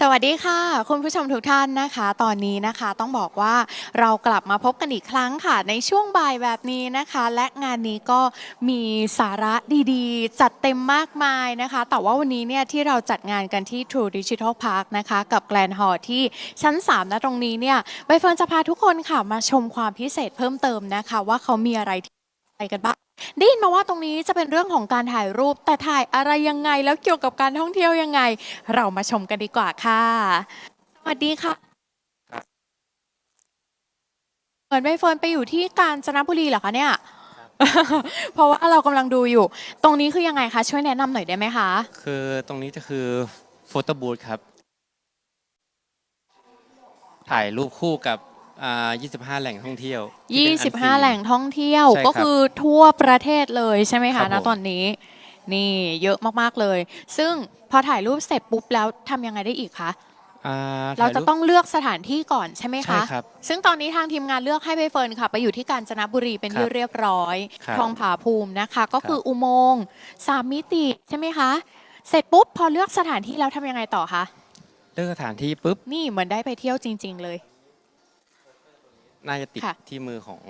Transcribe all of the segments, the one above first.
สวัสดีค่ะ คุณผู้ชมทุกท่านนะคะ ตอนนี้นะคะต้องบอกว่าเรากลับมาพบกันอีกครั้งค่ะ ในช่วงบ่ายแบบนี้นะคะ และงานนี้ก็มีสาระดีๆ จัดเต็มมากมายนะคะ แต่ว่าวันนี้เนี่ยที่เราจัดงานกันที่ True Digital Park นะคะ กับแกลนฮอที่ชั้น3นะตรงนี้เนี่ยใบเฟิร์นจะพาทุกคนค่ะมาชมความพิเศษเพิ่มเติมนะคะ ว่าเขามีอะไรที่อะไรกันบ้าง ได้ยินมาว่าตรงนี้จะเป็นเรื่องของการถ่ายรูป แต่ถ่ายอะไรยังไงแล้วเกี่ยวกับการท่องเที่ยวยังไง เรามาชมกันดีกว่าค่ะ สวัสดีค่ะเหมือนใบเฟิร์นไปอยู่ที่กาญจนบุรีเหรอคะเนี่ย เพราะว่าเรากำลังดูอยู่ ตรงนี้คือยังไงคะ ช่วยแนะนำหน่อยได้ไหมคะ คือตรงนี้จะคือโฟโต้บูธครับ ถ่ายรูปคู่กับ อ่า25 แหล่งท่องเที่ยวที่เป็นอันซีน 25 แหล่งท่องเที่ยวใช่ครับก็คือทั่วประเทศเลยใช่ไหมครัคะบณผม ตอนนี้ นี่เยอะมากๆเลย ซึ่งพอถ่ายรูปเสร็จปุ๊บแล้วทำยังไงได้อีกคะ อ่าเราจะถ่ยป ต้องเลือกสถานที่ก่อนใช่ไหมใช่คะครับซึ่งตอนนี้ทางทีมงานเลือกให้ใบเฟิร์นค่ะ ไปอยู่ที่กาญจนบุรีเป็นที่ครับเรียบร้อย ครับทองผาภูมินะคะ ก็คือครับอุโมงค์สามมิติใช่ไหมคะ เสร็จปุ๊บพอเลือกสถานที่แล้วทำยังไงต่อคะ เลือกสถานที่ปุ๊บ นี่เหมือนได้ไปเที่ยวจริง ๆ เลย น่าจะติดค่ะ ที่มือของ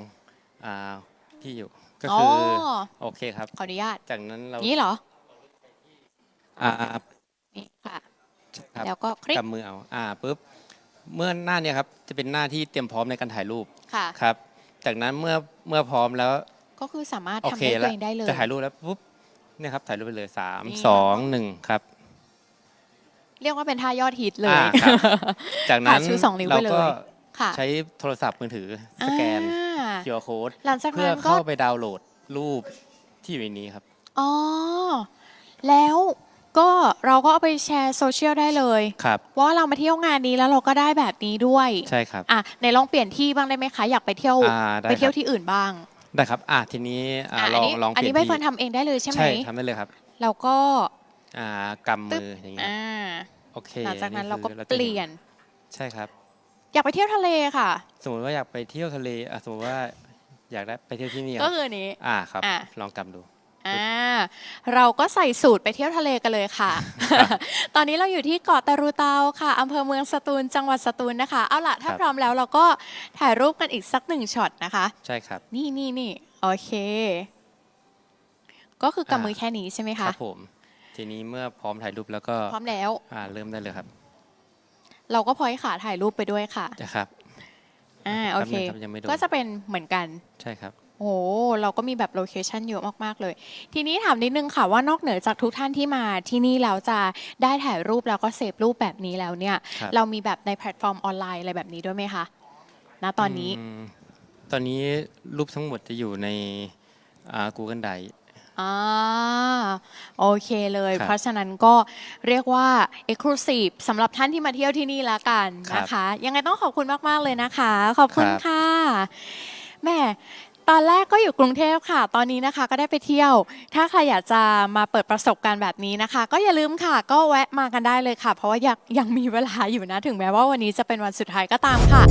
อ่าที่อยู่ก็อ๋อคืออโอเคครับ ขออนุญาตจากนั้นเรานี่เหรอ อ่านี่ค่ะครับแล้วก็คลิกกำมือเอาอ่าปุ๊บเมื่อหน้าเนี่ยครับจะเป็นหน้าที่เตรียมพร้อมในการถ่ายรูปค่ะ ครับ จากนั้นเมื่อเมื่อพร้อมแล้ว ก็คือสามารถโอทำเคได้แล้วเองได้เลย จะถ่ายรูปแล้วปุ๊บเนี่ยครับถ่ายรูปไปเลยสามนี่ สองหนึ่งครับ เรียกว่าเป็นท่ายอดฮิตเลย อ่าครับ จากนั้นค่ะชูสองนิ้วเราไปเลย ก็ ค่ะใช้โทรศัพท์มือถือสแกน อ่า QR code หลังจากเพื่อนั้นก็ เข้าไปดาวน์โหลดรูปที่อยู่ในนี้ครับ อ๋อ แล้วก็เราก็เอาไปแชร์โซเชียลได้เลย ครับ ว่าเรามาเที่ยวงานนี้แล้วเราก็ได้แบบนี้ด้วยใช่ครับ อะในลองเปลี่ยนที่บ้างได้ไหมคะ อยากไปเที่ยวอ่าได้ไปเที่ยวครับที่อื่นบ้างได้ครับ อ่าทีนี้อ่าอะลอัองนี้ลองเปอันลี่ยนี้นใบที่เฟิร์นทำเองได้เลยใช่ไหมใช่ทำได้เลยครับ เราก็อ่ากำมืออย่างเงี้ยอ่าโอเคหลังจากนั้นเราก็คือจะเปลี่ยน ใช่ครับ อยากไปเที่ยวทะเลค่ะ สมมติว่าอยากไปเที่ยวทะเลอะสมมติว่าอยากได้ไปเที่ยวที่นี่ก็อะคืออันนี้ อ่าครับ อะ ลองกำดู อ่าเราก็ใส่สูตรไปเที่ยวทะเลกันเลยค่ะ ตอนนี้เราอยู่ที่เกาะตะรูเตาค่ะอำเภอเมืองสตูลจังหวัดสตูลนะคะ เอาล่ะถ้าครับ พร้อมแล้วเราก็ถ่ายรูปกันอีกสักหนึ่งช็อตนะคะ ใช่ครับ นี่นี่นี่โอเค ก็คือกำมือแค่นี้ใช่ไหมคคะรับผม ทีนี้เมื่อพร้อมถ่ายรูปแล้วก็พร้อมแล้ว อ่าเริ่มได้เลยครับ เราก็พอยขาถ่ายรูปไปด้วยค่ะนะครับอ่าโอเค แป๊บนึงครับยังไม่โดนก็จะเป็นเหมือนกัน ใช่ครับ โอ้โหเราก็มีแบบโลเคชันเยอะมากๆเลย ทีนี้ถามนิดนึงค่ะว่านอกเหนือจากทุกท่านที่มาที่นี่แล้วจะได้ถ่ายรูปแล้วก็เสพรูปแบบนี้แล้วเนี่ย ครับ เรามีแบบในแพลตฟอร์มออนไลน์อะไรแบบนี้ด้วยไหมคะณตอนนี้ มตอนนี้รูปทั้งหมดจะอยู่ในอ่า Google Drive อ่าโอเคเลย ครับเพราะฉะนั้นก็เรียกว่า Exclusive สำหรับท่านที่มาเที่ยวที่นี่ละกันนะคะ ยังไงต้องขอบคุณมาก ๆ เลยนะคะ ขอบคุณครับ ค่ะแหม่ตอนแรกก็อยู่กรุงเทพค่ะ ตอนนี้นะคะก็ได้ไปเที่ยว ถ้าใครอยากจะมาเปิดประสบการณ์แบบนี้นะคะ ก็อย่าลืมค่ะ ก็แวะมากันได้เลยค่ะ เพราะว่ายังยังมีเวลาอยู่นะ ถึงแม้ว่าวันนี้จะเป็นวันสุดท้ายก็ตามค่ะ